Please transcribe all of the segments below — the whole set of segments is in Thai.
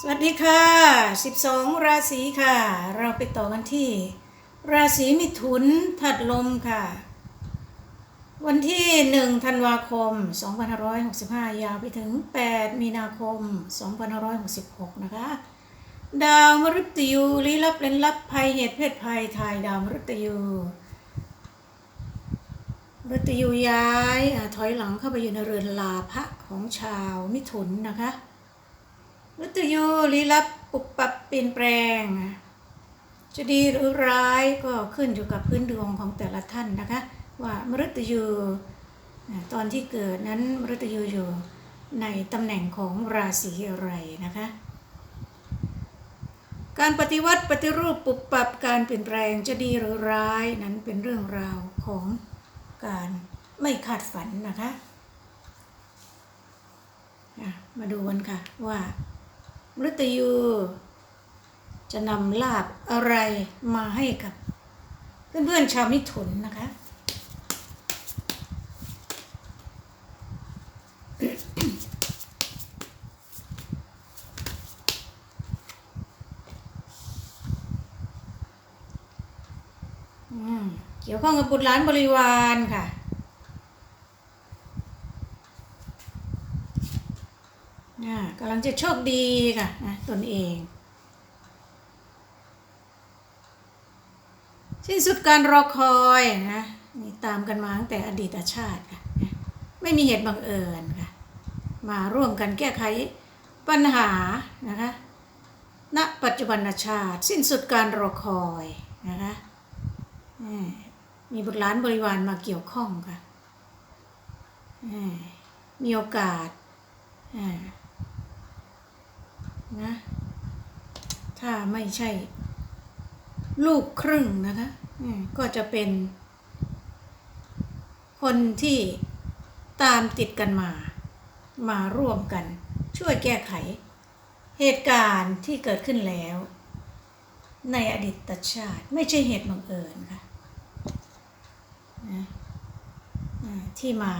สวัสดีค่ะ 12 ราศีค่ะ เราไปต่อกันที่ ราศีมิถุนถัดลมค่ะ วันที่ 1 ธันวาคม 2565 ยาวไปถึง 8 มีนาคม 2566 นะคะ ดาวมฤตยูลี้ลับเล่นลับภัยเหตุเพศภัยทายดาวมฤตยูมฤตยูย้ายถอยหลังเข้าไปอยู่ในเรือนลาภะของชาวมิถุนนะคะ มฤตยูลี้ลับปุบปับเปลี่ยนแปลง จะดีหรือร้ายก็ขึ้นอยู่กับพื้นดวงของแต่ละท่านนะคะ ว่ามฤตยูตอนที่เกิดนั้นมฤตยูอยู่ในตำแหน่งของราศีอะไรนะคะ การปฏิวัติปฏิรูปปุบปรับการเปลี่ยนแปลงจะดีหรือร้ายนั้นเป็นเรื่องราวของการไม่คาดฝันนะคะ มาดูกันค่ะว่า มฤตยูจะนำลาบอะไรมาให้กับ เพื่อนๆชาวมิถุนนะคะ เกี่ยวข้องกับบุตรหลานบริวารค่ะ อ่ากำลังจะโชคดีค่ะนะตนเอง สิ้นสุดการรอคอยนะนี่ตามกันมาตั้งแต่อดีตชาติค่ะไม่มีเหตุบังเอิญค่ะ มาร่วมกันแก้ไขปัญหานะคะณปัจจุบันชาติ สิ้นสุดการรอคอยนะคะมีบุตรหลานบริวารมาเกี่ยวข้องค่ะมมีโอกาส อ่า นะ ถ้าไม่ใช่ ลูกครึ่งนะคะก็จะเป็น คนที่ตามติดกันมา มาร่วมกัน ช่วยแก้ไข เหตุการณ์ที่เกิดขึ้นแล้ว ในอดีตชาติ ไม่ใช่เหตุบังเอิญค่ะนะที่มา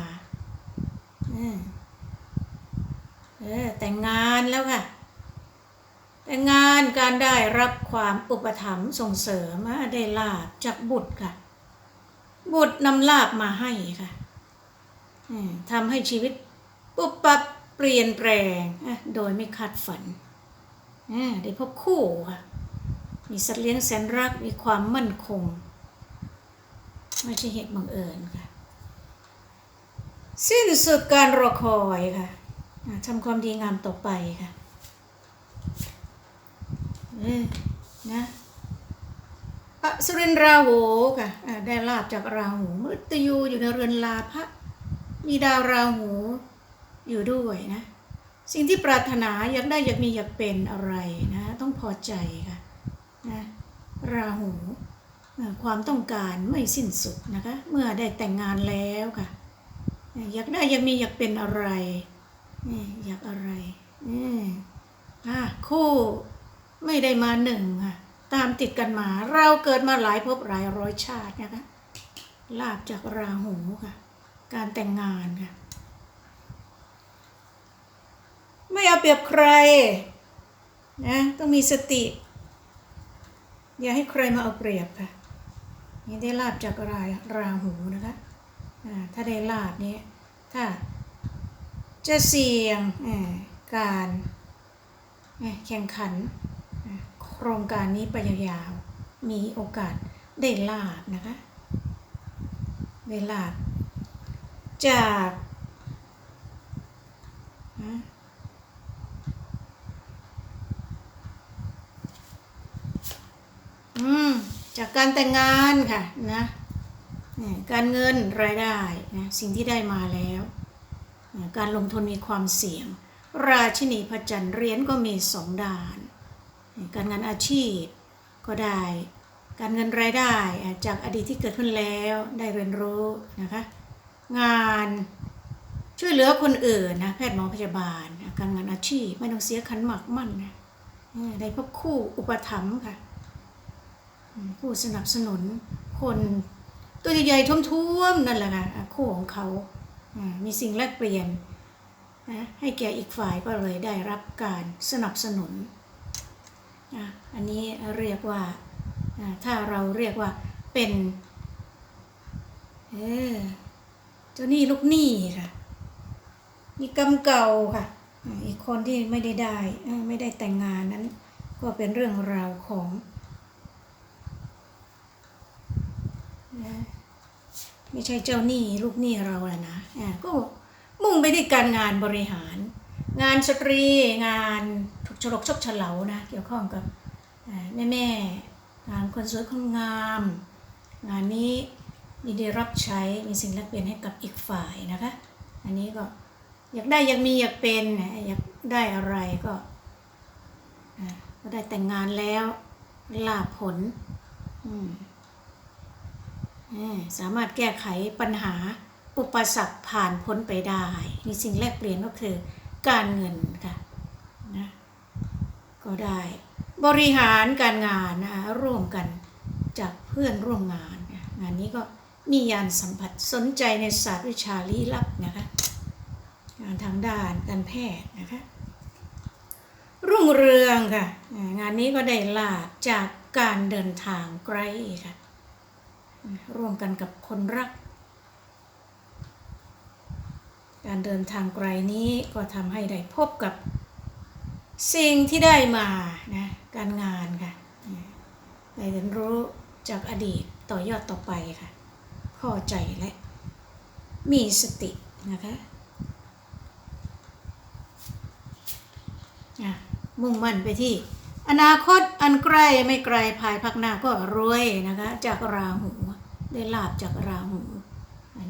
เออแต่งงานแล้วค่ะ แต่งานการได้รับความอุปถัมภ์ส่งเสริมได้ลาบจากบุตรค่ะ บุตรนำลาบมาให้ค่ะทำให้ชีวิตปุบปับเปลี่ยนแปลงโดยไม่คาดฝันได้พบคู่ค่ะมีสัตว์เลี้ยงแสนรักมีความมั่นคง ไม่ใช่เหตุบังเอิญค่ะ สิ้นสุดการรอคอยค่ะทำความดีงามต่อไปค่ะ นะสุรินทราหูค่ะได้ลาบจากราหูมฤตยูอยู่ในเรือนลาภะมีดาวราหูอยู่ด้วยนะ สิ่งที่ปรารถนาอยากได้อยากมีอยากเป็นอะไรนะ ต้องพอใจค่ะนะราหูความต้องการไม่สิ้นสุดนะคะ เมื่อได้แต่งงานแล้วค่ะ อยากได้อยากมีอยากเป็นอะไรนี่อยากอะไรอะคู่ ไม่ได้มาหนึ่งค่ะ ตามติดกันมา เราเกิดมาหลายภพหลายร้อยชาตินะคะลาบจากราหูค่ะ การแต่งงานค่ะ ไม่เอาเปรียบใครนะต้องมีสติ อย่าให้ใครมาเอาเปรียบค่ะนี่ได้ลาบจากรายราหูนะคะถ้าได้ลาบนี้ถ้าจะเสี่ยงการแข่งขัน ครงการนี้ไปยาวๆ มีโอกาสได้ลาบนะคะได้ลาบจากอืมจากการแต่งงานค่ะนะการเงินรายได้นะสิ่งที่ได้มาแล้วการลงทุนมีความเสี่ยง ราชินีพระจันทร์เหรียญก็มีสองด้าน การงานอาชีพก็ได้ การเงินรายได้จากอดีตที่เกิดขึ้นแล้วได้เรียนรู้นะคะ งานช่วยเหลือคนอื่นนะแพทย์หมอพยาบาล การงานอาชีพไม่ต้องเสียขันหมักมั่นนะได้พบคู่อุปถัมภ์ค่ะผู้สนับสนุนคนตัวใหญ่ๆท้วมๆนั่นแหละค่ะอะคู่ของเขา มีสิ่งแลกเปลี่ยนนะให้แก่อีกฝ่ายก็เลยได้รับการสนับสนุน อันนี้เรียกว่าถ้าเราเรียกว่าเป็นเออเจ้าหนี้ลูกหนี้ค่ะมีกรรมเก่าค่ะอีกคนที่ไม่ได้ได้ไม่ได้แต่งงานนั้น ก็เป็นเรื่องราวของนะไม่ใช่เจ้าหนี้ลูกหนี้เราแหละนะอ่าก็มุ่งไปที่การงานบริหาร งานสตรีงาน ฉลกชกเฉลานะเกี่ยวข้องกับแม่แม่งานคนสวยคนงาม งานนี้ยินดีรับใช้มีสิ่งแลกเปลี่ยนให้กับอีกฝ่ายนะคะ อันนี้ก็อยากได้อยากมีอยากเป็นอยากได้อะไรก็ก็ได้แต่งงานแล้วลาผลสามารถแก้ไขปัญหาอุปสรรคผ่านพ้นไปได้ มีสิ่งแลกเปลี่ยนก็คือการเงินค่ะ ก็ได้บริหารการงานนะร่วมกันจากเพื่อนร่วมงาน งานนี้ก็มียานสัมผัสสนใจในศาสตร์วิชาลี้ลับนะคะงานทางด้านการแพทย์นะคะรุ่งเรืองค่ะงานนี้ก็ได้ลาบจากการเดินทางไกลค่ะร่วมกันกับคนรัก การเดินทางไกลนี้ก็ทำให้ได้พบกับ สิ่งที่ได้มานะการงานค่ะได้เรียนรู้จากอดีตต่อยอดต่อไปค่ะเข้าใจและ มีสตินะคะอะมุ่งมั่นไปที่ อนาคตอันใกล้ไม่ไกลภายภาคหน้าก็รวยนะคะจากราหูได้ลาบจากราหู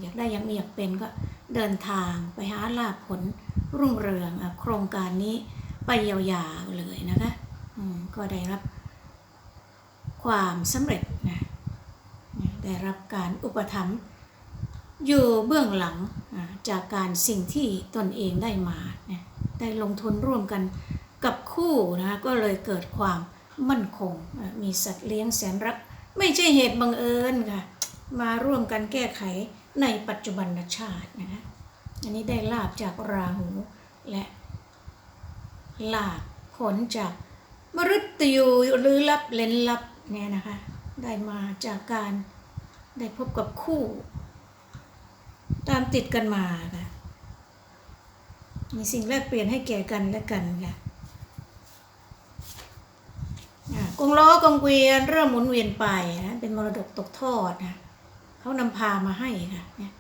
อยากได้อยากมีอยากเป็นก็เดินทางไปหาลาบผลรุ่งเรืองโครงการนี้ ไปยาวๆเลยนะคะก็ได้รับความสำเร็จนะได้รับการอุปถัมภ์อยู่เบื้องหลังจากการสิ่งที่ตนเองได้มา ได้ลงทุนร่วมกันกับคู่นะก็เลยเกิดความมั่นคง มีสัตว์เลี้ยงแสนรัก ไม่ใช่เหตุบังเอิญค่ะ มาร่วมกันแก้ไขในปัจจุบันชาตินะคะอันนี้ได้ลาบจากราหูและ หลาบผลจากมฤตยูหรือลับเล่นลับเนี่ยนะคะ ได้มาจากการได้พบกับคู่ ตามติดกันมาค่ะมีสิ่งแลกเปลี่ยนให้แก่กันและกันค่ะอะกงล้อกงเกวียนเริ่มหมุนเวียนไปนะเป็นมรดกตกทอดนะเขานำพามาให้ค่ะเนี่ย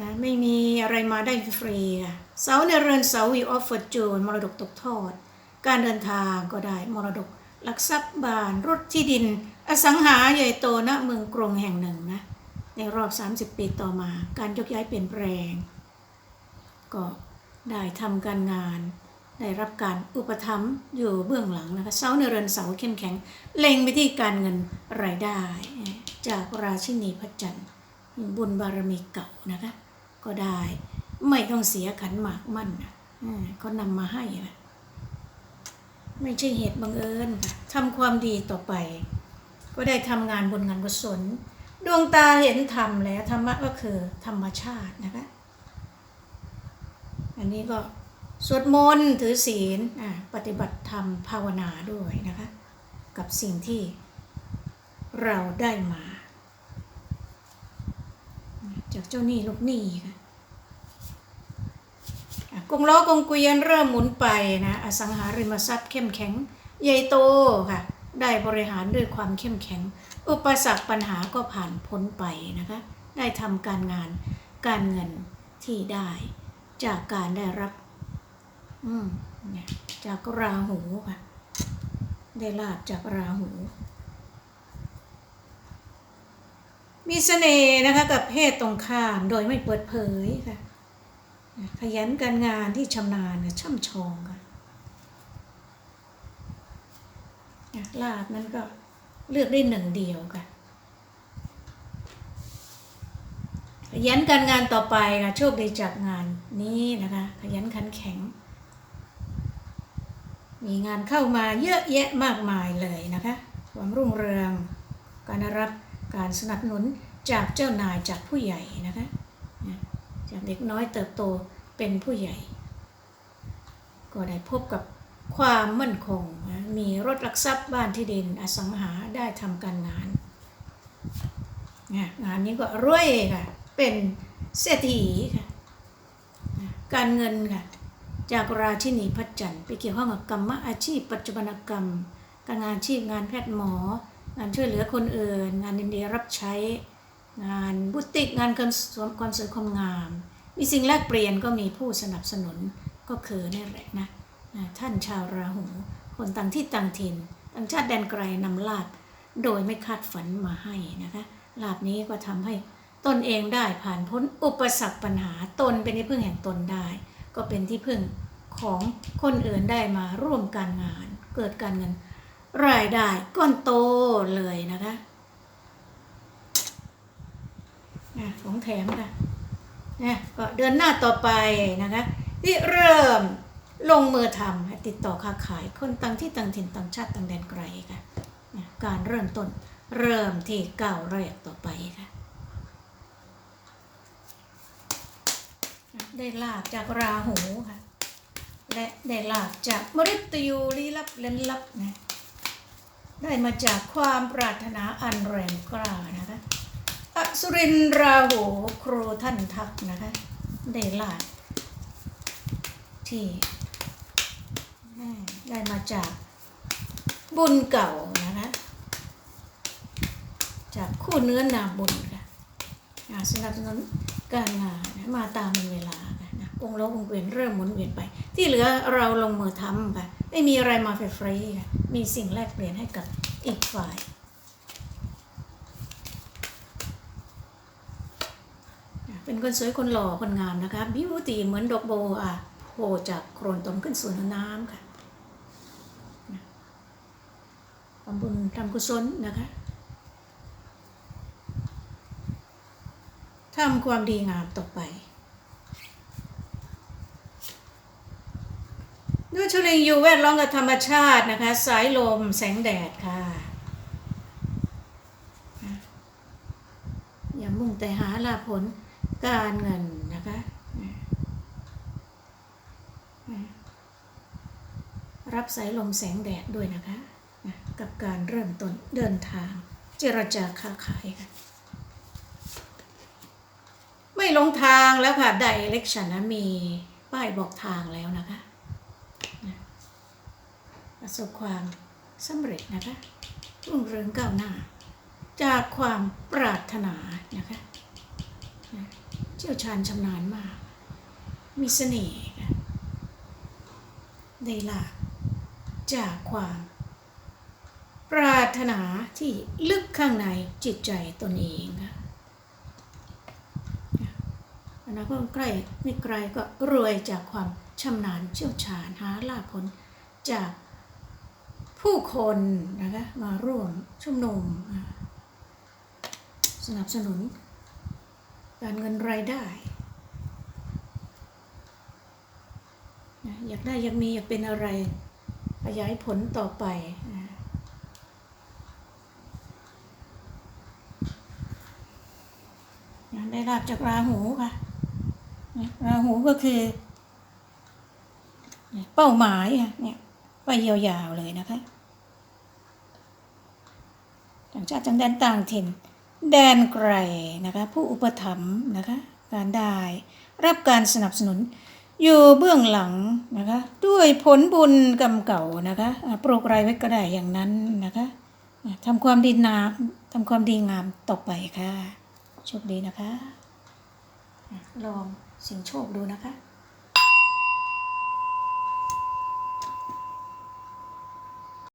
นะไม่มีอะไรมาได้ฟรีค่ะเสาในเรือนเสาวีออฟเฟอร์จูนมรดกตกทอด การเดินทางก็ได้มรดกหลักทรัพย์บ้านรถที่ดิน อสังหาใหญ่โตณเมืองกรุงแห่งหนึ่งนะในรอบ 30 ปีต่อมา การยกย้ายเปลี่ยนแปลง ก็ได้ทำการงาน ได้รับการอุปถัมภ์อยู่เบื้องหลังนะคะเสาในเรือนเสาเข้มแข็ง เล็งไปที่การเงินรายได้ จากราชินีพระจันทร์บุญบารมีเก่านะคะ ก็ได้ ไม่ต้องเสียขันหมากมั่นนะอ่าก็นำมาให้นะไม่ใช่เหตุบังเอิญทำความดีต่อไป ก็ได้ทำงานบนงานกุศล ดวงตาเห็นธรรมแล้วธรรมะก็คือธรรมชาตินะคะอันนี้ก็สวดมนต์ถือศีลปฏิบัติธรรมภาวนาด้วยนะคะ กับสิ่งที่เราได้มา จากเจ้าหนี้ลูกหนี้ค่ะ กงล้อกงเกวียนเริ่มหมุนไปนะอสังหาริมทรัพย์เข้มแข็ง ใหญ่โตค่ะ ได้บริหารด้วยความเข้มแข็ง อุปสรรคปัญหาก็ผ่านพ้นไปนะคะ ได้ทำการงานการเงินที่ได้จากการได้รับ อืมเนี่ยจากราหูค่ะ ได้ลาบจากราหู มีเสน่ห์นะคะกับเพศตรงข้ามโดยไม่เปิดเผยค่ะ ขยันการงานที่ชำนาญช่ำชองค่ะลาบนั้นก็เลือกได้หนึ่งเดียวค่ะขยันการงานต่อไปค่ะโชคดีจากงานนี้นะคะขยันขันแข็ง มีงานเข้ามาเยอะแยะมากมายเลยนะคะความรุ่งเรือง การรับการสนับสนุนจากเจ้านายจากผู้ใหญ่นะคะ จากเด็กน้อยเติบโตเป็นผู้ใหญ่ ก็ได้พบกับความมั่นคง มีรถลักทรัพย์บ้านที่ดินอสังหาได้ทำการงาน งานนี้ก็รวยค่ะ เป็นเศรษฐีค่ะ การเงินค่ะ จากราชินีพัชจันทร์ไปเกี่ยวข้องกับกรรมอาชีพ ปัจจุบันกรรม การงานอาชีพงานแพทย์หมอ งานช่วยเหลือคนอื่น งานดินดีรับใช้ งานบุติกงานความสวยความสวยความงาม มีสิ่งแลกเปลี่ยนก็มีผู้สนับสนุนก็คือนี่แหละนะท่านชาวราหู คนต่างที่ต่างถิ่นต่างชาติแดนไกลนำลาบโดยไม่คาดฝันมาให้นะคะลาบนี้ก็ทำให้ตนเองได้ผ่านพ้นอุปสรรคปัญหาตนเป็นที่พึ่งแห่งตนได้ ก็เป็นที่พึ่งของคนอื่นได้มาร่วมการงาน เกิดการเงินรายได้ก้อนโตเลยนะคะ อะของแถมค่ะนะก็เดือนหน้าต่อไปนะคะที่เริ่มลงมือทำติดต่อค้าขายคนต่างที่ต่างถิ่นต่างชาติต่างแดนไกลค่ะนะการเริ่มต้นเริ่มที่ก้าวแรกต่อไปค่ะได้ลาบจากราหูค่ะ และได้ลาบจากมฤตยูลี้ลับเล่นลับนะได้มาจากความปรารถนาอันแรงกล้านะคะ อสุรินทราหูครูท่านทักนะคะ ได้ลาบที่ได้มาจากบุญเก่านะคะ จากคู่เนื้อนาบุญค่ะอ่าสนับสนุนการงานมาตามเวลาะนะองค์โลกองค์เวียนเริ่มหมุนเวียนไป ที่เหลือเราลงมือทำค่ะไม่มีอะไรมาฟรีๆค่ะมีสิ่งแลกเปลี่ยนให้กับอีกฝ่ายอะเป็น คนสวยคนหล่อคนงามนะคะบิวตี้เหมือนดอกโบอะโผล่จากโครนตมขึ้นสู่น้ำค่ะทำบุญทำกุศลนะคะทำความดีงามต่อไป ด้วยชุลิงอยู่แวดล้อมกับธรรมชาตินะคะ สายลมแสงแดดค่ะ อย่ามุ่งแต่หาลาผล การเงินนะคะรับสายลมแสงแดดด้วยนะคะ กับการเริ่มต้นเดินทาง เจรจาค้าขายค่ะไม่ลงทางแล้วค่ะ direction นะมีป้ายบอกทางแล้วนะคะประสบความสำเร็จนะคะรุ่งเรืองก้าวหน้า จากความปรารถนานะคะ เชี่ยวชาญชำนาญมาก มีเสน่ห์ค่ะได้ลาบจากความ ปรารถนาที่ลึกข้างในจิตใจตนเองค่ะอนาคตใกล้ไม่ไกลก็รวยจากความชำนาญเชี่ยวชาญหาลาภผลจากผู้คนนะคะมาร่วมชุมนุมสนับสนุน การเงินรายได้อยากได้อยากมีอยากเป็นอะไร ขยายผลต่อไปนะนะได้ลาบจากราหูค่ะราหูก็คือ เป้าหมายอะเนี่ยไปยาวๆเลยนะคะต่างชาติจังแดนต่างถิ่น แดนไกลนะคะผู้อุปถัมภ์นะคะการได้ รับการสนับสนุน อยู่เบื้องหลังนะคะด้วยผลบุญกรรมเก่านะคะโปรกรไว้ก็ได้อย่างนั้นนะคะทำความดีนามทำความดีงามต่อไปค่ะโชคดีนะคะ ลองสิ่งโชคดูนะคะ